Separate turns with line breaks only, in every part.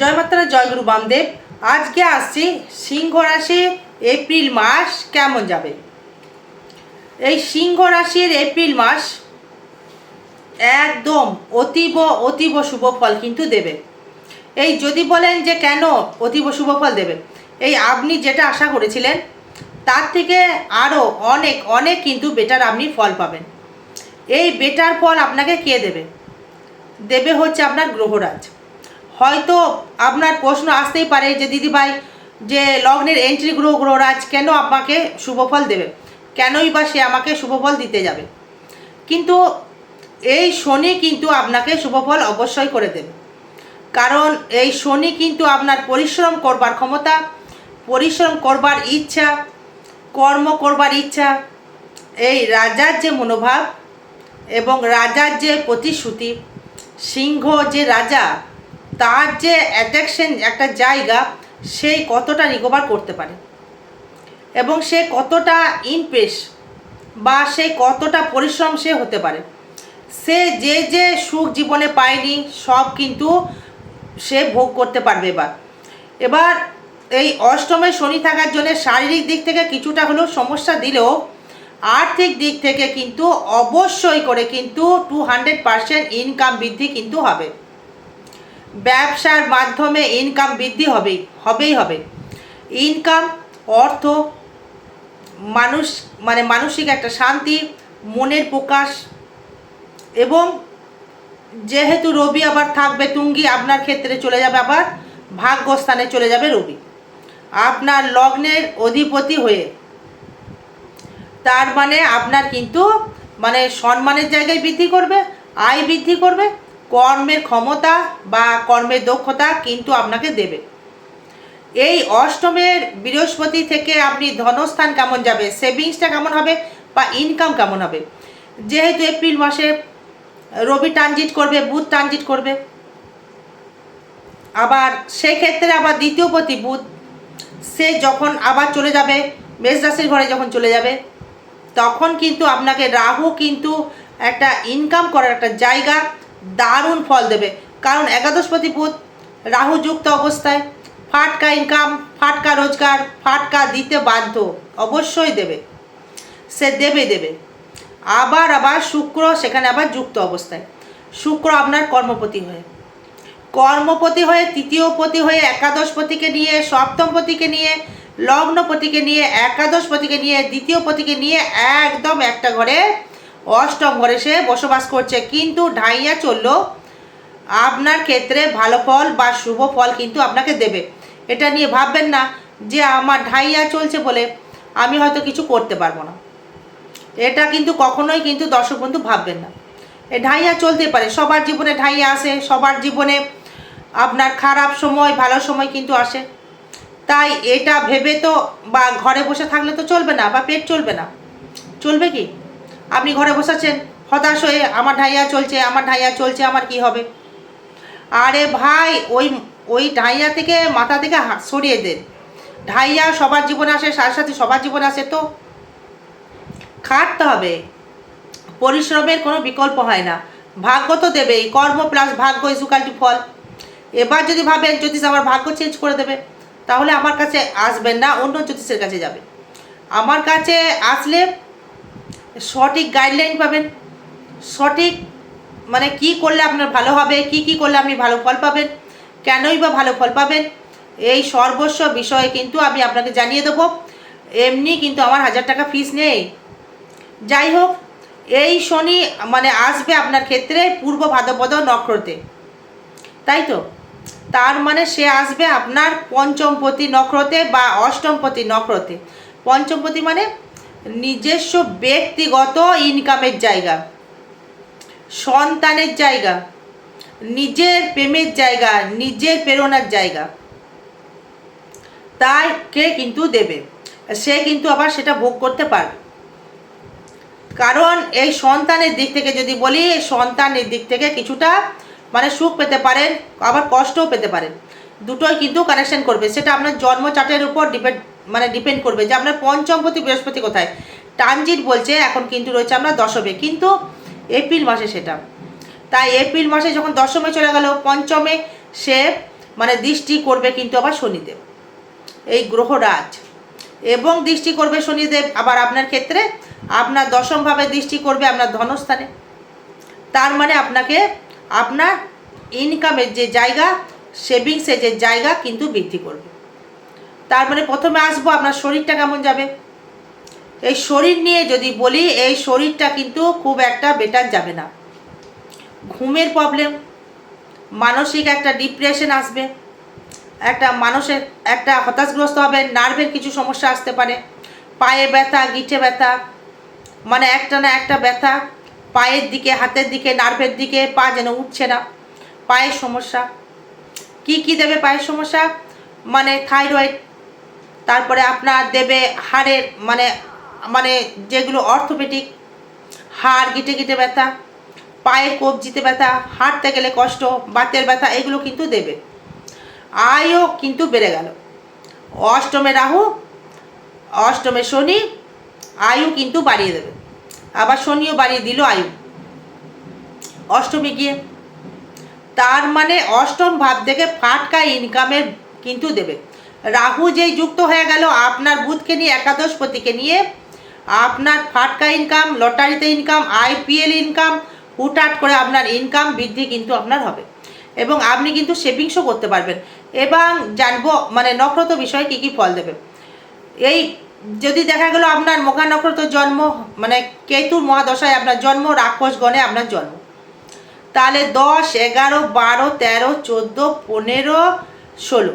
জয় মাতারা জয় গুরু বামদেব। আজকে আসছি সিংহ রাশি এপ্রিল মাস কেমন যাবে? এই সিংহ রাশির এপ্রিল মাস একদম অতীব অতীব শুভ ফল কিন্তু দেবে। এই যদি বলেন যে কেন অতীব শুভ ফল দেবে? এই আপনি যেটা আশা করেছিলেন, তার থেকে আরও অনেক অনেক কিন্তু বেটার আপনি ফল পাবেন। এই বেটার ফল আপনাকে কে দেবে? দেবে হচ্ছে আপনার গ্রহরাজ। হয়তো আপনার প্রশ্ন আসতেই পারে যে দিদিভাই, যে লগ্নের এন্ট্রি গ্রহ গ্রহরাজ কেন আমাকে শুভফল দেবে? কেনই বা সে আমাকে শুভফল দিতে যাবে? কিন্তু এই শনি কিন্তু আপনাকে শুভফল অবশ্যই করে দেবে। কারণ এই শনি কিন্তু আপনার পরিশ্রম করবার ক্ষমতা, পরিশ্রম করবার ইচ্ছা, কর্ম করবার ইচ্ছা, এই রাজার যে মনোভাব এবং রাজার যে প্রতিশ্রুতি, সিংহ যে রাজা তার যে অ্যাট্রাকশন একটা জায়গা সেই কতটা রিকভার করতে পারে? এবং সে কতটা ইমপ্রেস বা সে কতটা পরিশ্রম সে হতে পারে? সে যে যে সুখ জীবনে পায়নি, সব কিন্তু সে ভোগ করতে পারবে এবার। এবার এই অষ্টমে শনি থাকার জন্য শারীরিক দিক থেকে কিছুটা হলেও সমস্যা দিলেও আর্থিক দিক থেকে কিন্তু অবশ্যই করে কিন্তু টু হান্ড্রেড পারসেন্ট ইনকাম বৃদ্ধি কিন্তু হবে। ব্যবসার মাধ্যমে ইনকাম বৃদ্ধি হবেই হবেই হবে। ইনকাম অর্থ মানুষ মানে মানসিক একটা শান্তি, মনের প্রকাশ এবং যেহেতু রবি আবার থাকবে, তুঙ্গি আপনার ক্ষেত্রে চলে যাবে আবার, ভাগ্যস্থানে চলে যাবে রবি। আপনার লগ্নের অধিপতি হয়ে, তার মানে আপনার কিন্তু মানে সম্মানের জায়গায় বৃদ্ধি করবে, আয় বৃদ্ধি করবে কর্মের ক্ষমতা বা কর্মের দক্ষতা কিন্তু আপনাকে দেবে। এই অষ্টমের বৃহস্পতি থেকে আপনি ধনস্থান কেমন যাবে, সেভিংসটা কেমন হবে বা ইনকাম কেমন হবে? যেহেতু এপ্রিল মাসে রবি ট্রানজিট করবে, বুধ ট্রানজিট করবে, আবার সেক্ষেত্রে আবার দ্বিতীয় পতি বুধ, সে যখন আবার চলে যাবে, মেষ রাশির ঘরে যখন চলে যাবে, তখন কিন্তু আপনাকে রাহু কিন্তু একটা ইনকাম করার একটা জায়গা দারুণ ফল দেবে। কারণ একাদশপতি বুধ রাহু যুক্ত অবস্থায় ফাটকা ইনকাম ফাটকা রোজগার, ফাটকা দিতে বাধ্য, অবশ্যই দেবে। সে দেবে দেবে। আবার আবার শুক্র সেখানে আবার যুক্ত অবস্থায়। শুক্র আপনার কর্মপতি হয়ে। কর্মপতি হয়ে তৃতীয় পতি হয়ে একাদশ পতিকে নিয়ে সপ্তম পতিকে নিয়ে, লগ্নপতিকে নিয়ে একাদশ পতিকে নিয়ে দ্বিতীয় পতিকে নিয়ে একদম একটা ঘরে অষ্টম ঘরে সে বসবাস করছে। কিন্তু ঢাইয়া চলল, আপনার ক্ষেত্রে ভালো ফল বা শুভ ফল কিন্তু আপনাকে দেবে। এটা নিয়ে ভাববেন না যে আমার ঢাইয়া চলছে বলে আমি হয়তো কিছু করতে পারব না। এটা কিন্তু কখনোই কিন্তু দর্শক বন্ধু ভাববেন না। এ ঢাইয়া চলতে পারে, সবার জীবনে ঢাইয়া আসে, সবার জীবনে আপনার খারাপ সময়, ভালো সময় কিন্তু আসে। তাই এটা ভেবে তো বা ঘরে বসে থাকলে তো চলবে না বা পেট চলবে না। চলবে কি? আপনি ঘরে বসেছেন? হতাশ হয়ে আমার ঢাইয়া চলছে, আমার ঢাইয়া চলছে, আমার কি হবে? আরে ভাই, ওই ওই ঢাইয়া থেকে মাথা থেকে সরিয়ে দেন ঢাইয়া সবার জীবনে আসে, সাথে সাথে সবার জীবনে আসে তো। খাটতে হবে। পরিশ্রমের কোনো বিকল্প হয় না। ভাগ্য তো দেবেই, কর্ম প্লাস ভাগ্য ইসুকালটি ফল। এবার যদি ভাবেন, জ্যোতিষ আমার ভাগ্য চেঞ্জ করে দেবে, তাহলে আমার কাছে আসবেন না, অন্য জ্যোতিষের কাছে যাবে। আমার কাছে আসলে সঠিক গাইডলাইন পাবেন। সঠিক মানে কি করলে আপনার ভালো হবে, কি কি করলে আপনি ভালো ফল পাবেন, কেনই বা ভালো ফল পাবেন, এই সর্বস্ব বিষয়ে কিন্তু আমি আপনাকে জানিয়ে দেবো। এমনি কিন্তু আমার হাজার টাকা ফিস নেই। যাই হোক, এই শনি মানে আসবে আপনার ক্ষেত্রে পূর্ব ভাদ্রপদ নক্ষত্রে। তাই তো? তার মানে সে আসবে আপনার পঞ্চমপতি নক্ষত্রে বা অষ্টমপতি নক্ষত্রে। পঞ্চমপতি মানে নিজস্ব ব্যক্তিগত ইনকামের জায়গা, সন্তানের জায়গা, নিজের প্রেমের জায়গা, নিজের প্রেরণার জায়গা। তাকে কিন্তু দেবে? সে কিন্তু আবার সেটা ভোগ করতে পারবে। কারণ এই সন্তানের দিক থেকে যদি বলি সন্তানের দিক থেকে কিছুটা মানে সুখ পেতে পারেন, আবার কষ্টও পেতে পারেন। দুটোই কিন্তু কানেকশন করবে। সেটা আপনার জন্ম চার্টের উপর ডিপেন্ড মানে ডিপেন্ড করবে যে আপনার পঞ্চমপতি বৃহস্পতি কোথায়। ট্রানজিট বলছে, এখন কিন্তু রয়েছে আমরা দশমে, কিন্তু এপ্রিল মাসে সেটা। তাই এপ্রিল মাসে যখন দশমে চলে গেল, পঞ্চমে সে মানে দৃষ্টি করবে কিন্তু আবার শনিদেব। এই গ্রহরাজ। এবং দৃষ্টি করবে শনিদেব আবার আপনার ক্ষেত্রে। আপনার দশমভাবে দৃষ্টি করবে আপনার ধনস্থানে। তার মানে আপনাকে আপনার ইনকামের যে জায়গা সেভিংসের যে জায়গা কিন্তু বৃদ্ধি করবে। তার মানে প্রথমে আসব, আপনার শরীরটা কেমন যাবে? এই শরীর নিয়ে যদি বলি, এই শরীরটা কিন্তু খুব একটা বেটার যাবে না। ঘুমের প্রবলেম মানসিক একটা ডিপ্রেশন আসবে, একটা মানুষের, একটা হতাশগ্রস্ত হবে নার্ভের কিছু সমস্যা আসতে পারে, পায়ে ব্যথা, গিঠে ব্যথা মানে একটা না একটা ব্যথা, পায়ের দিকে, হাতের দিকে নার্ভের দিকে, পা যেন উঠছে না, পায়ের সমস্যা। কি কি দেবে পায়ের সমস্যা? মানে থাইরয়েড তারপরে আপনার দেবে হাড়ের মানে মানে যেগুলো অর্থোপেডিক হাড় গিটে গিটে ব্যথা, পায়ের কবজিতে ব্যথা, হাঁটতে গেলে কষ্ট, বাতের ব্যথা, এগুলো কিন্তু দেবে। আয়ও কিন্তু বেড়ে গেল। অষ্টমে রাহু, অষ্টমে শনি, আয়ু কিন্তু বাড়িয়ে দেবে। আবার শনিও বাড়িয়ে দিল আয়ু। অষ্টমে গিয়ে, তার মানে অষ্টম ভাব থেকে ফাটকা ইনকামের কিন্তু দেবে। রাহু যেই যুক্ত হয়ে গেল, আপনার বুধকে নিয়ে একাদশ পতিকে নিয়ে, আপনার ফাটকা ইনকাম লটারিতে ইনকাম আইপিএল ইনকাম হুটহাট করে আপনার ইনকাম বৃদ্ধি কিন্তু আপনার হবে। এবং আপনি কিন্তু সেভিংসও করতে পারবেন। এবং জানব মানে নক্ষত্র বিষয়ে কী কী ফল দেবে। এই যদি দেখা গেল আপনার নক্ষত্র জন্ম মানে কেতুর মহাদশায় আপনার জন্ম, রাক্ষস গণে আপনার জন্ম। তাহলে দশ, এগারো, বারো, তেরো, চোদ্দ, পনেরো, ষোলো।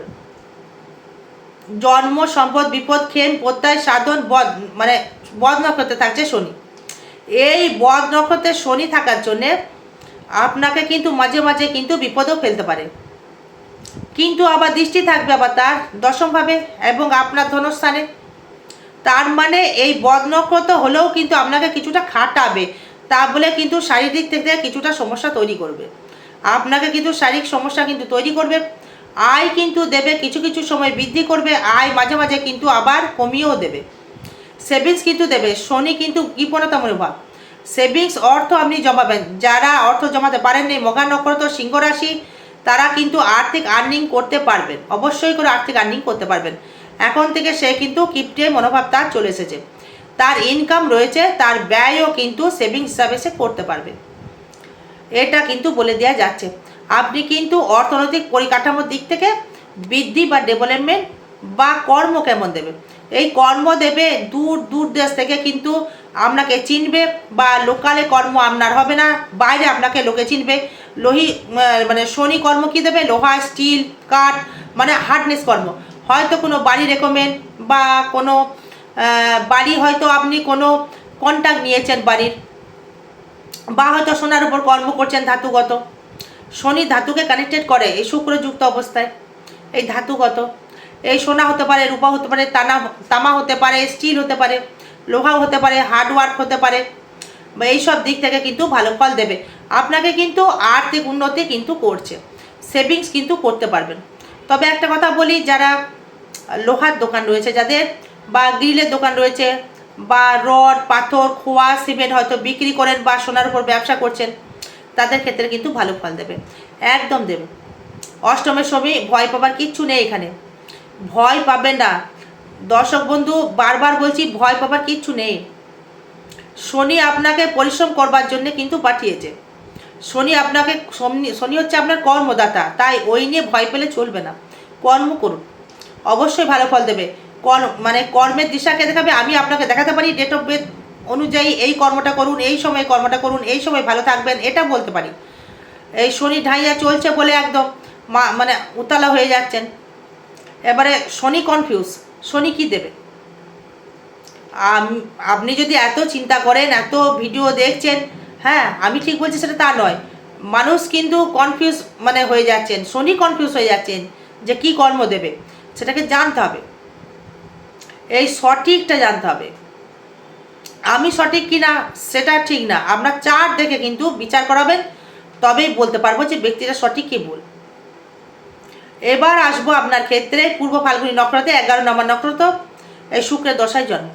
জন্ম, সম্পদ, বিপদ, ক্ষেম, প্রত্যয়, সাধন বদ মানে বদ নক্ষত্রে থাকছে শনি। এই বদ নক্ষত্রে শনি থাকার জন্যে আপনাকে কিন্তু মাঝে মাঝে কিন্তু বিপদেও ফেলতে পারে। কিন্তু আবার দৃষ্টি থাকবে আবার তার দশমভাবে এবং আপনার ধনস্থানে। তার মানে এই বদ নক্ষত্র হলেও কিন্তু আপনাকে কিছুটা খাটাবে। তা বলে কিন্তু শারীরিক থেকে কিছুটা সমস্যা তৈরি করবে। আপনাকে কিন্তু শারীরিক সমস্যা কিন্তু তৈরি করবে। আয় কিন্তু দেবে, কিছু কিছু সময় বৃদ্ধি করবে, আয় মাঝে মাঝে কিন্তু আবার কমিয়েও দেবে। সেভিংস কিন্তু দেবে, শনি কিন্তু কৃপণতা মনোভাব সেভিংস অর্থ আপনি জমাবেন, যারা অর্থ জমাতে পারেননি মগা নক্ষত্র, সিংহ রাশি, তারা কিন্তু আর্থিক আর্নিং করতে পারবেন, অবশ্যই করে আর্থিক আর্নিং করতে পারবেন। এখন থেকে সে কিন্তু কিপ্টে মনোভাব তার চলে এসেছে। তার ইনকাম রয়েছে, তার ব্যয়ও কিন্তু সেভিংস হিসাবে সে করতে পারবে। এটা কিন্তু বলে দেওয়া যাচ্ছে। আপনি কিন্তু অর্থনৈতিক পরিকাঠামোর দিক থেকে বৃদ্ধি বা ডেভেলপমেন্ট বা কর্ম কেমন দেবে? এই কর্ম দেবে দূর দূর দেশ থেকে কিন্তু আপনাকে চিনবে বা লোকালে কর্ম আপনার হবে না, বাইরে আপনাকে লোকে চিনবে। লোহি মানে শনি কর্ম কী দেবে? লোহা, স্টিল, কাঠ মানে হার্ডনেস কর্ম। হয়তো কোনো বাড়ি রেকমেন্ড বা কোনো বাড়ি হয়তো আপনি কোনো কন্ট্যাক্ট নিয়েছেন বাড়ির বা হয়তো সোনার উপর কর্ম করছেন ধাতুগত। শনি ধাতুকে কানেক্টেড করে, এই শুক্রযুক্ত অবস্থায়। এই ধাতুগত। এই সোনা হতে পারে, রূপা হতে পারে, তানা তামা হতে পারে, স্টিল হতে পারে লোহাও হতে পারে, হার্ডওয়ার্ক হতে পারে বা এইসব দিক থেকে কিন্তু ভালো ফল দেবে। আপনাকে কিন্তু আর্থিক উন্নতি কিন্তু করছে। সেভিংস কিন্তু করতে পারবেন। তবে একটা কথা বলি, যারা লোহার দোকান রয়েছে, যাদের বা গ্রিলের দোকান রয়েছে, বা রড, পাথর, খোয়া, সিমেন্ট হয়তো বিক্রি করেন বা সোনার উপর ব্যবসা করছেন তাদের ক্ষেত্রে কিন্তু ভালো ফল দেবে। একদম দেবে। অষ্টমের সময় ভয় পাবার কিচ্ছু নেই এখানে। ভয় পাবেন না। দর্শক বন্ধু, বারবার বলছি, ভয় পাবার কিচ্ছু নেই। শনি আপনাকে পরিশ্রম করবার জন্য কিন্তু পাঠিয়েছে। শনি আপনাকে, শনি শনি হচ্ছে আপনার কর্মদাতা। তাই ওই নিয়ে ভয় পেলে চলবে না। কর্ম করুন। অবশ্যই ভালো ফল দেবে। কর্ম মানে কর্মের দিশাকে দেখাবে। আমি আপনাকে দেখাতে পারি ডেট অফ বার্থ অনুযায়ী এই কর্মটা করুন, এই সময় কর্মটা করুন, এই সময় ভালো থাকবেন, এটা বলতে পারি। এই শনি ঢাইয়া চলছে বলে একদম মা মানে উতলা হয়ে যাচ্ছেন। এবারে শনি কনফিউজ শনি কি দেবে? আপনি যদি এত চিন্তা করেন, এত ভিডিও দেখছেন হ্যাঁ আমি ঠিক বলছি সেটা তা নয়। মানুষ কিন্তু কনফিউজ মানে হয়ে যাচ্ছেন, শনি কনফিউজ হয়ে যাচ্ছেন যে কি কর্ম দেবে, সেটাকে জানতে হবে। এই সঠিকটা জানতে হবে। আমি সঠিক কি না সেটা ঠিক না। আপনার চার দেখে কিন্তু বিচার করাবেন তবেই বলতে পারব যে ব্যক্তিটা সঠিক কি ভুল। এবার আসব আপনার ক্ষেত্রে, পূর্ব ফাল্গুনি নক্ষত্রে, এগারো নম্বর নক্ষত্র, এই শুক্রের দশায় জন্ম।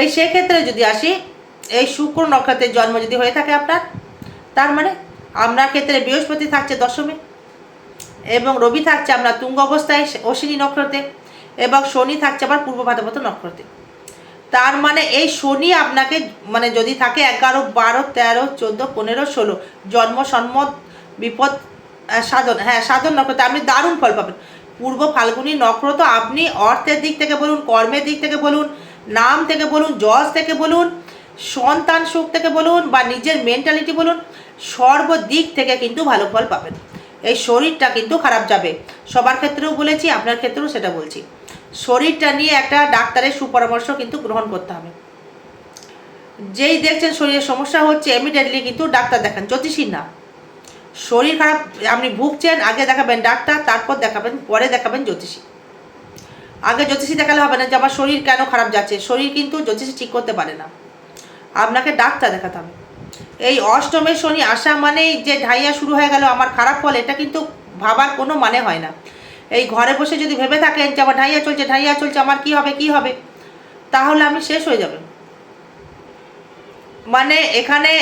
এই সেক্ষেত্রে যদি আসি, এই শুক্র নক্ষত্রের জন্ম যদি হয়ে থাকে আপনার, তার মানে আপনার ক্ষেত্রে বৃহস্পতি থাকছে দশমে, এবং রবি থাকছে আপনার তুঙ্গ অবস্থায়, অশ্বিনী নক্ষত্রে, এবং শনি থাকছে আবার পূর্ব ভাদ্রপদ নক্ষত্রে। তার মানে এই শনি আপনাকে মানে যদি থাকে এগারো, বারো, তেরো, চোদ্দ, পনেরো, ষোলো, জন্ম সম্মত বিপদ সাধন হ্যাঁ সাধন, নক্ষত্র, আপনি দারুণ ফল পাবেন। পূর্ব ফাল্গুনী নক্ষত্র, আপনি অর্থের দিক থেকে বলুন, কর্মের দিক থেকে বলুন, নাম থেকে বলুন, যশ থেকে বলুন, সন্তান সুখ থেকে বলুন, বা নিজের মেন্টালিটি বলুন, সর্বদিক থেকে কিন্তু ভালো ফল পাবেন। এই শরীরটা কিন্তু খারাপ যাবে। সবার ক্ষেত্রেও বলেছি, আপনার ক্ষেত্রেও সেটা বলছি। শরীরটা নিয়ে একটা ডাক্তারের সুপরামর্শ কিন্তু গ্রহণ করতে হবে। যেই দেখছেন শরীরে সমস্যা হচ্ছে ইমিডিয়েটলি কিন্তু ডাক্তার দেখান জ্যোতিষী না। শরীর খারাপ, আপনি ভুগছেন, আগে দেখাবেন ডাক্তার, তারপর দেখাবেন, পরে দেখাবেন জ্যোতিষী। আগে জ্যোতিষী দেখালে হবে না যে আমার শরীর কেন খারাপ যাচ্ছে, শরীর কিন্তু জ্যোতিষী ঠিক করতে পারে না। আপনাকে ডাক্তার দেখাতে হবে। এই অষ্টমের শনি আসা মানেই যে ঢাইয়া শুরু হয়ে গেল, আমার খারাপ ফল, এটা কিন্তু ভাবার কোনো মানে হয় না। এই ঘরে বসে যদি ভেবে থাকেন যে আমার ঢাইয়া চলছে ঢাইয়া চলছে, আমার কি হবে কি হবে? তাহলে আমি শেষ হয়ে যাবেন মানে এখানে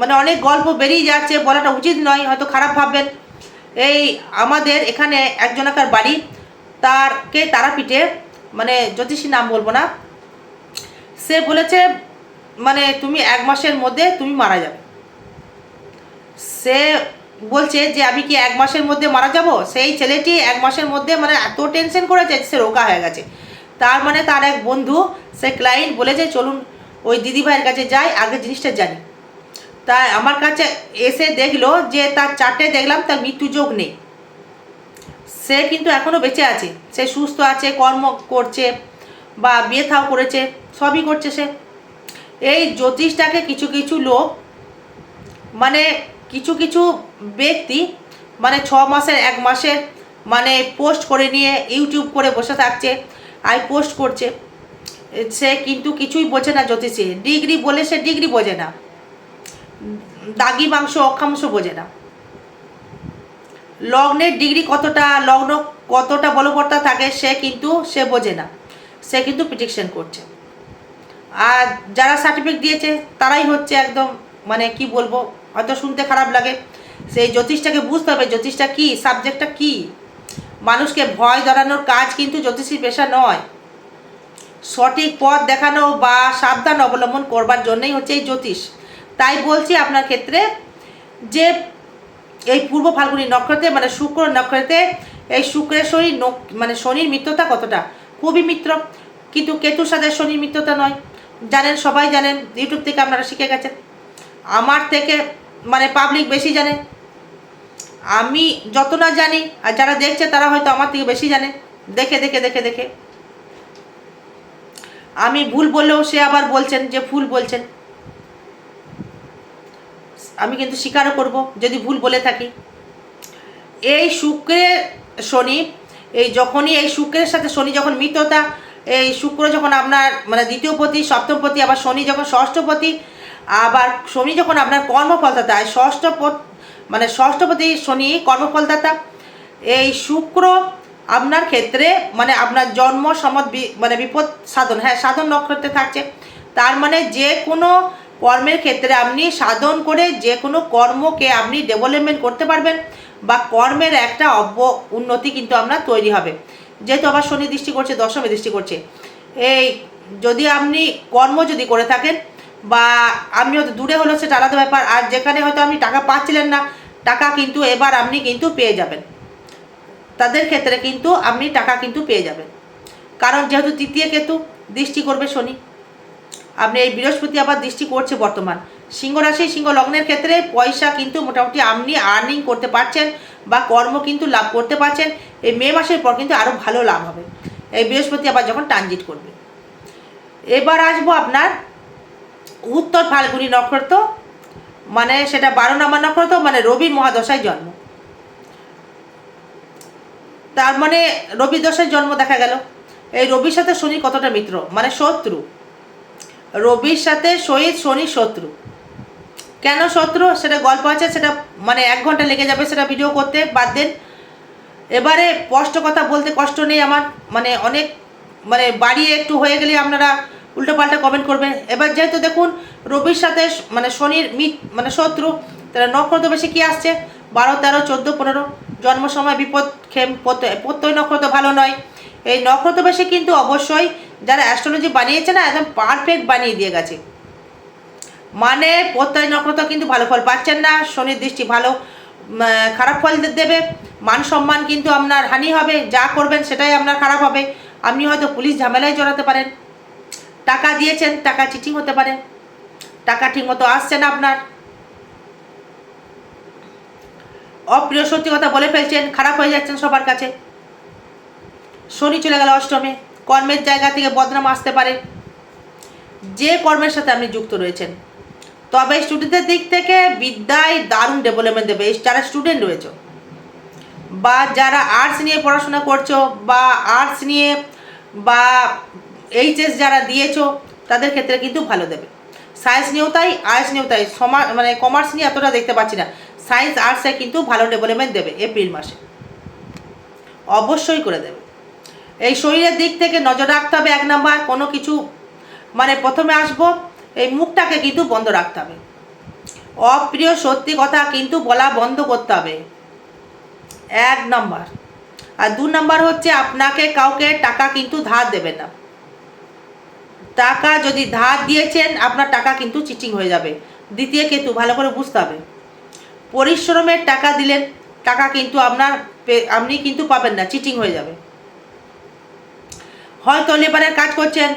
মানে অনেক গল্প বেরিয়ে যাচ্ছে, বলাটা উচিত নয়, হয়তো খারাপ ভাববেন। এই আমাদের এখানে একজনাকার বাড়ি, তারকে তারাপীঠে মানে জ্যোতিষী নাম বলব না, সে বলেছে মানে তুমি এক মাসের মধ্যে তুমি মারা যাবে। সে বলছে যে আমি কি এক মাসের মধ্যে মারা যাব? সেই ছেলেটি এক মাসের মধ্যে মানে এত টেনশন করেছে সে রোগা হয়ে গেছে। তার মানে তার এক বন্ধু, সে ক্লায়েন্ট বলেছে, চলুন, ওই দিদিভাইয়ের কাছে যাই, আগে জিনিসটা জানি। তাই আমার কাছে এসে দেখল যে তার চারটে দেখলাম, তার মৃত্যু যোগ নেই। সে কিন্তু এখনও বেঁচে আছে। সে সুস্থ আছে, কর্ম করছে বা বিয়ে থাও করেছে, সবই করছে সে। এই জ্যোতিষটাকে কিছু কিছু লোক মানে কিছু কিছু ব্যক্তি মানে ছ মাসের, এক মাসের মানে পোস্ট করে নিয়ে ইউটিউব করে বসে থাকছে আই পোস্ট করছে। সে কিন্তু কিছুই বোঝে না জ্যোতিষে। ডিগ্রি বলে সে ডিগ্রি বোঝে না। দাগি মাংস অক্ষাংশ বোঝে না। লগ্নের ডিগ্রি কতটা, লগ্ন কতটা বলবর্তা থাকে সে কিন্তু সে বোঝে না। সে কিন্তু প্রিডিকশন করছে। আর যারা সার্টিফিকেট দিয়েছে, তারাই হচ্ছে একদম মানে কি বলব হয়তো শুনতে খারাপ লাগে। সেই জ্যোতিষটাকে বুঝতে হবে, জ্যোতিষটা কী সাবজেক্টটা কী? মানুষকে ভয় ধরানোর কাজ কিন্তু জ্যোতিষীর পেশা নয়। সঠিক পথ দেখানো বা সাবধান অবলম্বন করবার জন্যই হচ্ছে এই জ্যোতিষ। তাই বলছি আপনার ক্ষেত্রে যে এই পূর্ব ফাল্গুনী নক্ষত্রে মানে শুক্র নক্ষত্রে, এই শুক্রের শনি মানে শনির মিত্রতা কতটা? খুবই মিত্র। কিন্তু কেতুর সাথে শনির মিত্রতা নয়। জানেন, সবাই জানেন, ইউটিউব থেকে আপনারা শিখে গেছেন। আমার থেকে মানে পাবলিক বেশি জানে। আমি যত না জানি, আর যারা দেখছে তারা হয়তো আমার থেকে বেশি জানে। দেখে দেখে দেখে দেখে। আমি ভুল বললেও সে আবার বলছেন যে ভুল বলছেন। আমি কিন্তু স্বীকারও করব, যদি ভুল বলে থাকি। এই শুক্রের শনি, এই যখনই, এই শুক্রের সাথে শনি যখন মিত্রতা, এই শুক্র যখন আপনার মানে দ্বিতীয় পতি সপ্তমপতি আবার শনি যখন ষষ্ঠপতি আবার শনি যখন আপনার কর্মফলদাতা, এই ষষ্ঠ মানে ষষ্ঠপতি শনি কর্মফলদাতা, এই শুক্র আপনার ক্ষেত্রে মানে আপনার জন্ম সমত মানে বিপদ সাধন হ্যাঁ সাধন নক্ষত্রে থাকছে। তার মানে যে কোনো কর্মের ক্ষেত্রে আপনি সাধন করে যে কোনো কর্মকে আপনি ডেভেলপমেন্ট করতে পারবেন বা কর্মের একটা অব্য উন্নতি কিন্তু আপনার তৈরি হবে। যেহেতু আবার শনি দৃষ্টি করছে, দশমে দৃষ্টি করছে। এই যদি আপনি কর্ম যদি করে থাকেন বা আপনি হয়তো দূরে হলো সেটা আলাদা ব্যাপার। আর যেখানে হয়তো আপনি টাকা পাচ্ছিলেন না, টাকা কিন্তু এবার আপনি কিন্তু পেয়ে যাবেন। তাদের ক্ষেত্রে কিন্তু আপনি টাকা কিন্তু পেয়ে যাবেন। কারণ যেহেতু তৃতীয় কেতু দৃষ্টি করবে শনি। আপনি এই বৃহস্পতি আবার দৃষ্টি করছে বর্তমান। সিংহ রাশি, সিংহ লগ্নের ক্ষেত্রে পয়সা কিন্তু মোটামুটি আপনি আর্নিং করতে পারছেন বা কর্ম কিন্তু লাভ করতে পারছেন। এই মে মাসের পর কিন্তু আরও ভালো লাভ হবে। এই বৃহস্পতি আবার যখন ট্রানজিট করবে। এবার আসব আপনার উত্তর ফাল্গুনি নক্ষত্র মানে সেটা বারো নম্বর নক্ষত্র মানে রবি মহাদশায় জন্ম। তার মানে রবি দশায় জন্ম দেখা গেল। এই রবির সাথে শনি কতটা মিত্র? মানে শত্রু। রবির সাথে শহীদ, শনি শত্রু। কেন শত্রু? সেটা গল্প আছে, সেটা মানে এক ঘণ্টা লেগে যাবে সেটা ভিডিও করতে, বাদ দেন। এবারে স্পষ্ট কথা বলতে কষ্ট নেই আমার। মানে অনেক মানে বাড়িয়ে একটু হয়ে গেলে আপনারা উল্টোপাল্টা কমেন্ট করবেন এবার যেহেতু দেখুন, রবির সাথে মানে শনির মিত মানে শত্রু, তাহলে নক্ষত্র বেশি কী আসছে? বারো, তেরো, চোদ্দ, পনেরো। জন্ম সময় বিপদ খেম প্রত্যয় নক্ষত্র ভালো নয়। এই নক্ষত্র বেশি কিন্তু অবশ্যই যারা অ্যাস্ট্রোলজি বানিয়েছে না, একদম পারফেক্ট বানিয়ে দিয়ে গেছে। মানে প্রত্যয় নক্ষত্র কিন্তু ভালো ফল পাচ্ছেন না, শনির দৃষ্টি ভালো খারাপ ফল দেবে। মান সম্মান কিন্তু আপনার হানি হবে, যা করবেন সেটাই আপনার খারাপ হবে। আপনি হয়তো পুলিশ ঝামেলায় জড়াতে পারেন। টাকা দিয়েছেন, টাকা চিটিং হতে পারে। টাকা ঠিকমতো আসছে না আপনার। অপ্রিয় সত্যি কথা বলে ফেলছেন, খারাপ হয়ে যাচ্ছেন সবার কাছে। শনি চলে গেল অষ্টমে, কর্মের জায়গা থেকে বদনাম আসতে পারে। যে কর্মের সাথে আপনি যুক্ত রয়েছেন, তবে স্টুডেন্টদের দিক থেকে বিদ্যায় দারুণ ডেভেলপমেন্ট দেবে। যারা স্টুডেন্ট রয়েছে, বা যারা আর্টস নিয়ে পড়াশোনা করছ, বা আর্টস নিয়ে, বা এইচএস যারা দিয়েছ, তাদের ক্ষেত্রে কিন্তু ভালো দেবে। সায়েন্স নিয়েও তাই আর্টস নিয়েও তাই। সমা মানে কমার্স নিয়ে এতটা দেখতে পাচ্ছি না। সায়েন্স আর্টসে কিন্তু ভালো ডেভেলপমেন্ট দেবে এপ্রিল মাসে। অবশ্যই করে দেবে। এই শরীরের দিক থেকে নজর রাখতে হবে এক নাম্বার, কোনো কিছু মানে প্রথমে আসব, এই মুখটাকে কিন্তু বন্ধ রাখতে হবে। অপ্রিয় সত্যি কথা কিন্তু বলা বন্ধ করতে হবে। এক নম্বর। আর দু নাম্বার হচ্ছে আপনাকে কাউকে টাকা কিন্তু ধার দেবেন না। টাকা যদি ধার দিয়েছেন, আপনার টাকা কিন্তু চিটিং হয়ে যাবে। দ্বিতীয় কেতু, ভালো করে বুঝতে হবে। পরিশ্রমের টাকা দিলেন, টাকা কিন্তু আপনার আপনি কিন্তু পাবেন না, চিটিং হয়ে যাবে। হয়তো লেবারের কাজ করছেন,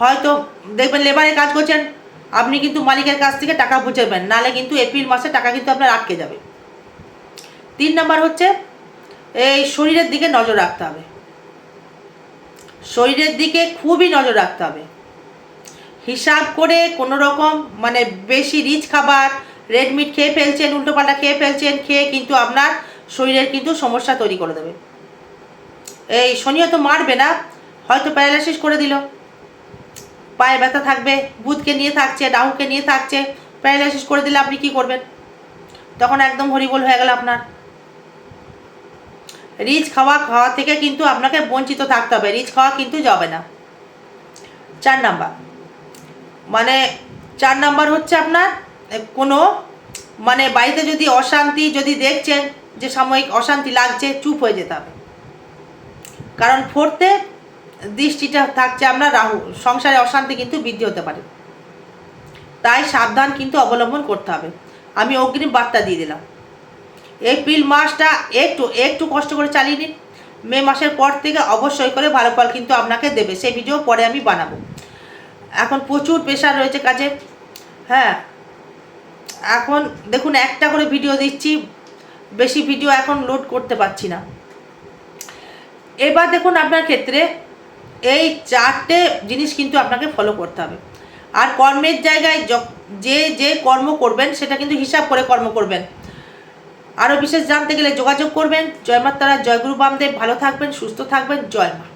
হয়তো দেখবেন লেবারের কাজ করছেন, আপনি কিন্তু মালিকের কাছ থেকে টাকা বুঝেবেন নালে কিন্তু এপ্রিল মাসে টাকা কিন্তু আপনার আটকে যাবে। তিন নাম্বার হচ্ছে, এই শরীরের দিকে নজর রাখতে হবে। শরীরের দিকে খুবই নজর রাখতে হবে। হিসাব করে কোনো রকম মানে বেশি রিচ খাবার রেড মিট খেয়ে ফেলছেন, উল্টোপাল্টা খেয়ে ফেলছেন, খেয়ে কিন্তু আপনার শরীরের কিন্তু সমস্যা তৈরি করে দেবে। এই শনিও তো মারবে না, হয়তো প্যারালাইসিস করে দিল। পায়ে ব্যথা থাকবে বুধকে নিয়ে থাকছে রাহুকে নিয়ে থাকছে প্যারালাইসিস করে দিলে আপনি কি করবেন? তখন একদম হরিবোল হয়ে গেল আপনার। রিচ খাওয়া খাওয়া থেকে কিন্তু আপনাকে বঞ্চিত থাকতে হবে রিচ খাওয়া কিন্তু যাবে না। চার নাম্বার মানে চার নাম্বার হচ্ছে আপনার কোনো মানে বাড়িতে যদি অশান্তি যদি দেখছেন, যে সাময়িক অশান্তি লাগছে, চুপ হয়ে যেতে হবে। কারণ ফোর্থে দৃষ্টিটা থাকছে আপনার রাহু, সংসারে অশান্তি কিন্তু বৃদ্ধি হতে পারে। তাই সাবধান কিন্তু অবলম্বন করতে হবে। আমি অগ্রিম বার্তা দিয়ে দিলাম। এপ্রিল মাসটা একটু একটু কষ্ট করে চালিয়ে নিন। মে মাসের পর থেকে অবশ্যই করে ভালো ফল কিন্তু আপনাকে দেবে। সেই ভিডিও পরে আমি বানাবো। এখন প্রচুর প্রেশার রয়েছে কাজে। হ্যাঁ। এখন দেখুন, একটা করে ভিডিও দিচ্ছি, বেশি ভিডিও এখন লোড করতে পারছি না। এবার দেখুন আপনার ক্ষেত্রে এই চারটে জিনিস কিন্তু আপনাকে ফলো করতে হবে। আর কর্মের জায়গায় যে যে কর্ম করবেন, সেটা কিন্তু হিসাব করে কর্ম করবেন। আরও বিশেষ জানতে গেলে যোগাযোগ করবেন। জয় মাতারা জয় গুরু বামদেব, ভালো থাকবেন, সুস্থ থাকবেন। জয় মা।